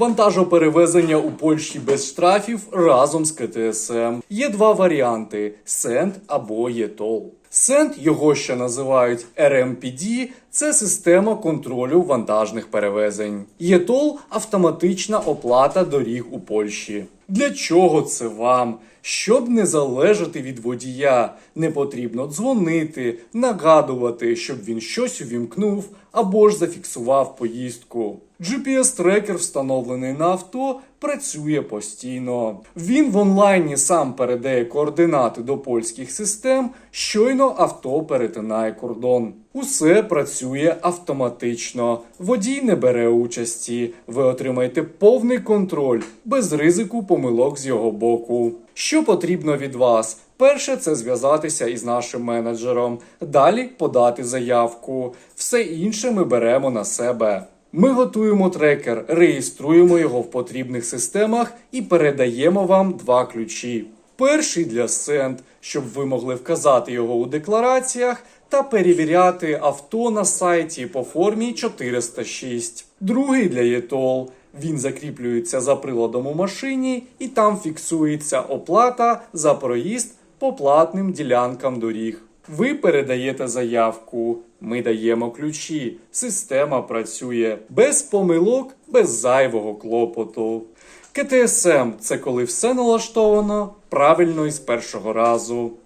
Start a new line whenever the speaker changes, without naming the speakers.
Вантажоперевезення у Польщі без штрафів разом з КТСМ. Є два варіанти: Сент або ЄТОЛ. Сент, його ще називають RMPD, це система контролю вантажних перевезень. ЄТОЛ автоматична оплата доріг у Польщі. Для чого це вам? Щоб не залежати від водія, не потрібно дзвонити, нагадувати, щоб він щось увімкнув або ж зафіксував поїздку. GPS-трекер, встановлений на авто, працює постійно. Він в онлайні сам передає координати до польських систем, щойно авто перетинає кордон. Усе працює автоматично. Водій не бере участі. Ви отримаєте повний контроль без ризику помилок з його боку. Що потрібно від вас? Перше це зв'язатися із нашим менеджером, далі подати заявку. Все інше ми беремо на себе. Ми готуємо трекер, реєструємо його в потрібних системах і передаємо вам два ключі. Перший для Send, щоб ви могли вказати його у деклараціях та перевіряти авто на сайті по формі 406. Другий для ETOL. Він закріплюється за приладом у машині і там фіксується оплата за проїзд по платним ділянкам доріг. Ви передаєте заявку, ми даємо ключі. Система працює без помилок, без зайвого клопоту. КТСМ це коли все налаштовано правильно і з першого разу.